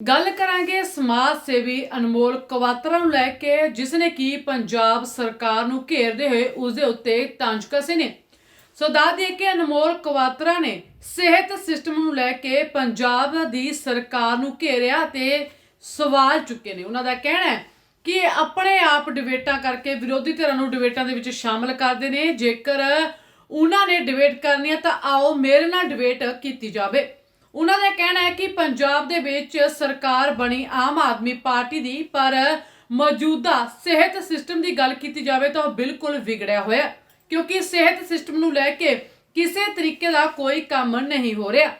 ਗੱਲ ਕਰਾਂਗੇ ਸਮਾਜ ਸੇਵੀ ਅਨਮੋਲ ਕਵਾਤਰਾ ਨੂੰ ਲੈ ਕੇ ਜਿਸ ਨੇ ਕੀ ਪੰਜਾਬ ਸਰਕਾਰ ਨੂੰ ਘੇਰਦੇ ਹੋਏ ਉਸ ਦੇ ਉੱਤੇ ਤੰਜ ਕਸੇ ਨੇ। ਸੋ ਦੱਸ ਦਈਏ ਕਿ ਅਨਮੋਲ ਕਵਾਤਰਾ ਨੇ ਸਿਹਤ ਸਿਸਟਮ ਨੂੰ ਲੈ ਕੇ ਪੰਜਾਬ ਦੀ ਸਰਕਾਰ ਨੂੰ ਘੇਰਿਆ ਤੇ ਸਵਾਲ ਚੁੱਕੇ ਨੇ। ਉਹਨਾਂ ਦਾ ਕਹਿਣਾ ਹੈ ਕਿ ਇਹ ਆਪਣੇ ਆਪ ਡਿਬੇਟਾਂ ਕਰਕੇ ਵਿਰੋਧੀ ਧਿਰਾਂ ਨੂੰ ਡਿਬੇਟਾਂ ਦੇ ਵਿੱਚ ਸ਼ਾਮਲ ਕਰਦੇ ਨੇ। ਜੇਕਰ ਉਹਨਾਂ ਨੇ ਡਿਬੇਟ ਕਰਨੀ ਹੈ ਤਾਂ ਆਓ ਮੇਰੇ ਨਾਲ ਡਿਬੇਟ ਕੀਤੀ ਜਾਵੇ। ਉਹਨਾਂ ਦਾ ਕਹਿਣਾ ਹੈ ਕਿ ਪੰਜਾਬ ਦੇ ਵਿੱਚ ਸਰਕਾਰ ਬਣੀ ਆਮ ਆਦਮੀ ਪਾਰਟੀ ਦੀ, ਪਰ ਮੌਜੂਦਾ ਸਿਹਤ ਸਿਸਟਮ ਦੀ ਗੱਲ ਕੀਤੀ ਜਾਵੇ ਤਾਂ ਉਹ ਬਿਲਕੁਲ ਵਿਗੜਿਆ ਹੋਇਆ ਕਿਉਂਕਿ ਸਿਹਤ ਸਿਸਟਮ ਨੂੰ ਲੈ ਕੇ ਕਿਸੇ ਤਰੀਕੇ ਦਾ ਕੋਈ ਕੰਮ ਨਹੀਂ ਹੋ ਰਿਹਾ।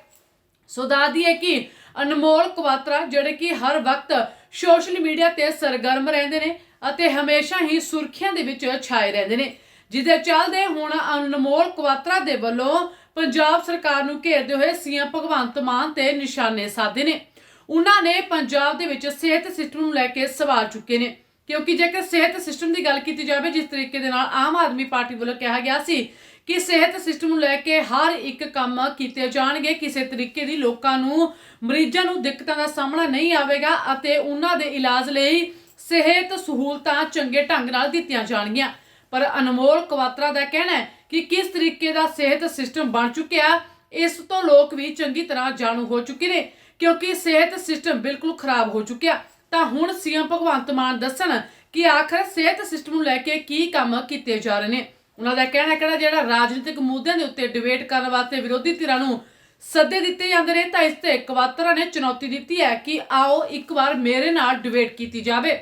ਸੋ ਦੱਸਦੀ ਹੈ ਕਿ ਅਨਮੋਲ ਕਵਾਤਰਾ, ਜਿਹੜੇ ਕਿ ਹਰ ਵਕਤ ਸੋਸ਼ਲ ਮੀਡੀਆ ਤੇ ਸਰਗਰਮ ਰਹਿੰਦੇ ਨੇ ਅਤੇ ਹਮੇਸ਼ਾ ਹੀ ਸੁਰਖੀਆਂ ਦੇ ਵਿੱਚ ਛਾਏ ਰਹਿੰਦੇ ਨੇ ਜਿਹਦੇ ਚੱਲਦੇ ਹੁਣ ਅਨਮੋਲ ਕਵਾਤਰਾ ਦੇ ਵੱਲੋਂ ਪੰਜਾਬ ਸਰਕਾਰ ਨੂੰ ਘੇਰਦੇ ਹੋਏ ਸੀਐਮ ਭਗਵੰਤ ਮਾਨ ਤੇ ਨਿਸ਼ਾਨੇ ਸਾਧੇ ਨੇ। ਉਹਨਾਂ ਨੇ ਪੰਜਾਬ ਦੇ ਵਿੱਚ ਸਿਹਤ ਸਿਸਟਮ ਨੂੰ ਲੈ ਕੇ ਸਵਾਲ ਚੁੱਕੇ ਨੇ, ਕਿਉਂਕਿ ਜੇਕਰ ਸਿਹਤ ਸਿਸਟਮ ਦੀ ਗੱਲ ਕੀਤੀ ਜਾਵੇ, ਜਿਸ ਤਰੀਕੇ ਦੇ ਨਾਲ ਆਮ ਆਦਮੀ ਪਾਰਟੀ ਵੱਲੋਂ ਕਿਹਾ ਗਿਆ ਸੀ ਕਿ ਸਿਹਤ ਸਿਸਟਮ ਨੂੰ ਲੈ ਕੇ ਹਰ ਇੱਕ ਕੰਮ ਕੀਤੇ ਜਾਣਗੇ, ਕਿਸੇ ਤਰੀਕੇ ਦੀ ਲੋਕਾਂ ਨੂੰ, ਮਰੀਜ਼ਾਂ ਨੂੰ ਦਿੱਕਤਾਂ ਦਾ ਸਾਹਮਣਾ ਨਹੀਂ ਆਵੇਗਾ ਅਤੇ ਉਹਨਾਂ ਦੇ ਇਲਾਜ ਲਈ ਸਿਹਤ ਸਹੂਲਤਾਂ ਚੰਗੇ ਢੰਗ ਨਾਲ ਦਿੱਤੀਆਂ ਜਾਣਗੀਆਂ। ਪਰ ਅਨਮੋਲ ਕਵਾਤਰਾ ਦਾ ਕਹਿਣਾ ਹੈ ਕਿ ਕਿਸ ਤਰੀਕੇ ਦਾ ਸਿਹਤ ਸਿਸਟਮ ਬਣ ਚੁੱਕਿਆ, ਇਸ ਤੋਂ ਲੋਕ ਵੀ ਚੰਗੀ ਤਰ੍ਹਾਂ ਜਾਣੂ ਹੋ ਚੁੱਕੇ ਨੇ, ਕਿਉਂਕਿ ਸਿਹਤ ਸਿਸਟਮ ਬਿਲਕੁਲ ਖਰਾਬ ਹੋ ਚੁੱਕਿਆ। ਤਾਂ ਹੁਣ ਸੀਐਮ ਭਗਵੰਤ ਮਾਨ ਦੱਸਣ ਕਿ ਆਖਰ ਸਿਹਤ ਸਿਸਟਮ ਨੂੰ ਲੈ ਕੇ ਕੀ ਕੰਮ ਕੀਤੇ ਜਾ ਰਹੇ ਨੇ। ਉਹਨਾਂ ਦਾ ਕਹਿਣਾ ਹੈ ਜਿਹੜਾ ਰਾਜਨੀਤਿਕ ਮੁੱਦਿਆਂ ਦੇ ਉੱਤੇ ਡਿਬੇਟ ਕਰਨ ਵਾਸਤੇ ਵਿਰੋਧੀ ਧਿਰਾਂ ਨੂੰ ਸੱਦੇ ਦਿੱਤੇ ਜਾਂਦੇ ਨੇ, ਤਾਂ ਇਸ ਤੇ ਕਵਾਤਰਾ ਨੇ ਚੁਣੌਤੀ ਦਿੱਤੀ ਹੈ ਕਿ ਆਓ ਇੱਕ ਵਾਰ ਮੇਰੇ ਨਾਲ ਡਿਬੇਟ ਕੀਤੀ ਜਾਵੇ।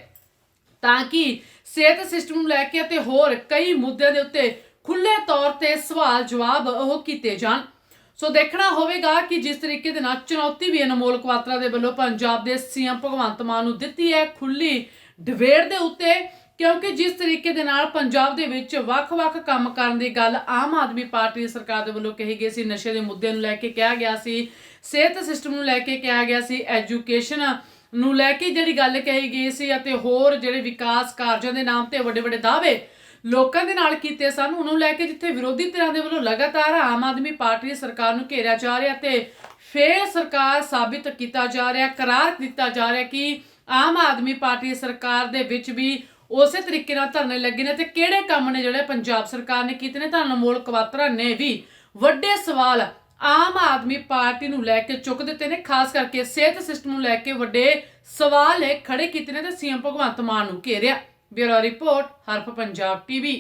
ਤਾਂ ਕਿ ਸਿਹਤ ਸਿਸਟਮ ਨੂੰ ਲੈ ਕੇ ਅਤੇ ਹੋਰ ਕਈ ਮੁੱਦਿਆਂ ਦੇ ਉੱਤੇ ਖੁੱਲੇ ਤੌਰ ਤੇ ਸਵਾਲ ਜਵਾਬ ਉਹ ਕੀਤੇ ਜਾਣ। ਸੋ ਦੇਖਣਾ ਹੋਵੇਗਾ ਕਿ ਜਿਸ ਤਰੀਕੇ ਦੇ ਨਾਲ ਚੁਣੌਤੀ ਵੀ ਅਨਮੋਲ ਕਵਾਤਰਾ ਦੇ ਵੱਲੋਂ ਪੰਜਾਬ ਦੇ ਸੀਐਮ ਭਗਵੰਤ ਮਾਨ ਨੂੰ ਦਿੱਤੀ ਹੈ ਖੁੱਲੀ ਡਿਬੇਟ ਦੇ ਉੱਤੇ, ਕਿਉਂਕਿ ਜਿਸ ਤਰੀਕੇ ਦੇ ਨਾਲ ਪੰਜਾਬ ਦੇ ਵਿੱਚ ਵੱਖ-ਵੱਖ ਕੰਮ ਕਰਨ ਦੀ ਗੱਲ ਆਮ ਆਦਮੀ ਪਾਰਟੀ ਦੀ ਸਰਕਾਰ ਦੇ ਵੱਲੋਂ ਕਹੀ ਗਈ ਸੀ, ਨਸ਼ੇ ਦੇ ਮੁੱਦੇ ਨੂੰ ਲੈ ਕੇ ਕਿਹਾ ਗਿਆ ਸੀ, ਸਿਹਤ ਸਿਸਟਮ ਨੂੰ ਲੈ ਕੇ ਕਿਹਾ ਗਿਆ ਸੀ, ਐਜੂਕੇਸ਼ਨ ਨੂੰ ਲੈ ਕੇ ਜਿਹੜੀ ਗੱਲ ਕਹੀ ਗਈ ਸੀ ਅਤੇ ਹੋਰ ਜਿਹੜੇ ਵਿਕਾਸ ਕਾਰਜਾਂ ਦੇ ਨਾਮ ਤੇ ਵੱਡੇ-ਵੱਡੇ ਦਾਅਵੇ ਲੋਕਾਂ ਦੇ ਨਾਲ ਕੀਤੇ ਸਨ, ਉਹਨੂੰ ਲੈ ਕੇ ਜਿੱਥੇ ਵਿਰੋਧੀ ਧਿਰਾਂ ਦੇ ਵੱਲੋਂ ਲਗਾਤਾਰ ਆਮ ਆਦਮੀ ਪਾਰਟੀ ਸਰਕਾਰ ਨੂੰ ਘੇਰਿਆ ਜਾ ਰਿਹਾ ਤੇ ਫੇਰ ਸਰਕਾਰ ਸਾਬਿਤ ਕੀਤਾ ਜਾ ਰਿਹਾ, ਕਰਾਰ ਦਿੱਤਾ ਜਾ ਰਿਹਾ ਕਿ ਆਮ ਆਦਮੀ ਪਾਰਟੀ ਸਰਕਾਰ ਦੇ ਵਿੱਚ ਵੀ ਉਸੇ ਤਰੀਕੇ ਨਾਲ ਧਰਨੇ ਲੱਗੇ ਨੇ ਤੇ ਕਿਹੜੇ ਕੰਮ ਨੇ ਜਿਹੜੇ ਪੰਜਾਬ ਸਰਕਾਰ ਨੇ ਕੀਤੇ ਨੇ? ਤਾਂ ਅਨਮੋਲ ਕਵਾਤਰਾ ਨੇ ਵੀ ਵੱਡੇ ਸਵਾਲ ਆਮ ਆਦਮੀ ਪਾਰਟੀ ਨੂੰ ਲੈ ਕੇ ਚੁੱਕ ਦਿੱਤੇ ਨੇ, ਖਾਸ ਕਰਕੇ ਸਿਹਤ ਸਿਸਟਮ ਨੂੰ ਲੈ ਕੇ ਵੱਡੇ ਸਵਾਲ ਇਹ ਖੜੇ ਕੀਤੇ ਨੇ ਤੇ ਸੀਐਮ ਭਗਵੰਤ ਮਾਨ ਨੂੰ ਘੇਰਿਆ। Bureau report, Haraf Punjab TV.